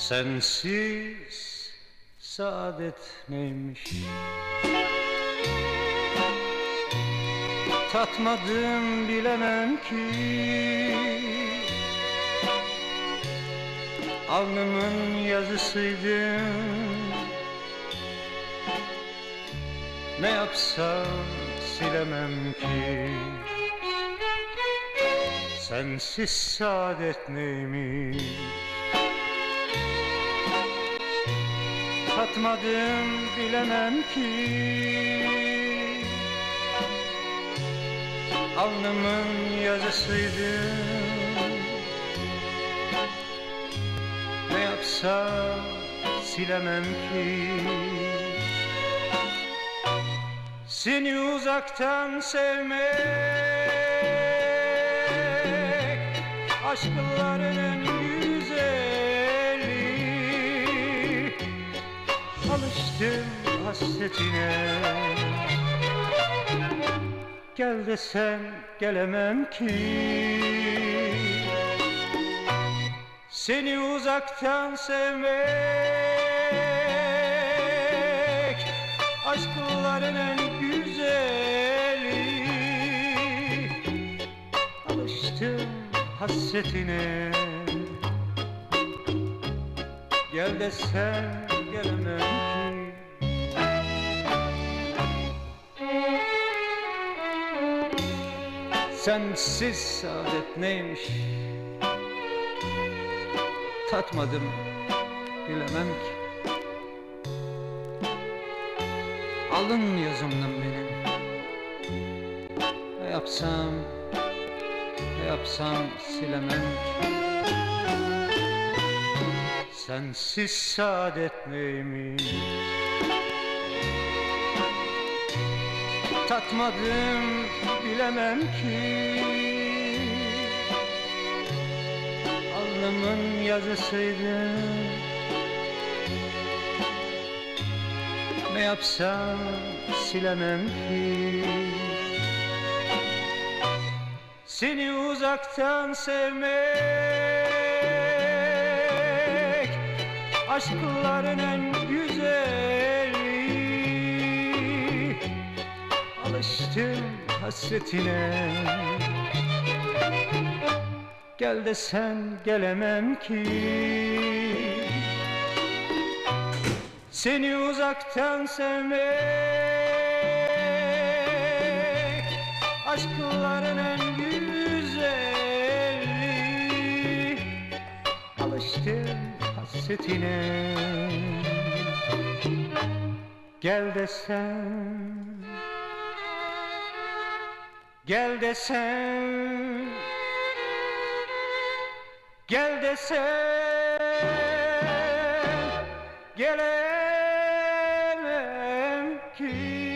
Sensiz saadet neymiş? Tatmadım bilemem ki. Alnımın yazısıydın Ne yapsam silemem ki. Sensiz saadet neymiş Tatmadım bilemem ki. Alnımın yazısıydın Ne yapsam silemem ki. Seni uzaktan sevmek Aşkların en hasretine. Gel desem gelemem ki. Seni uzaktan sevmek Aşkların en güzeli. Alıştım hasretine. Gel desem gelemem Sensiz saadet neymiş? Tatmadım bilemem ki. Alın yazımdan benim Ne yapsam Ne yapsam silemem ki. Sensiz saadet neymiş Tatmadım bilemem ki. Alnımın yazısıydı. Ne yapsam silemem ki. Seni uzaktan sevmek Aşkların en güzeli Alıştım hasretine. Gel desen gelemem ki. Seni uzaktan sevmek Aşkların en güzeli. Alıştım hasretine. Gel desen Gel desen, Gel de sen Gelemem ki.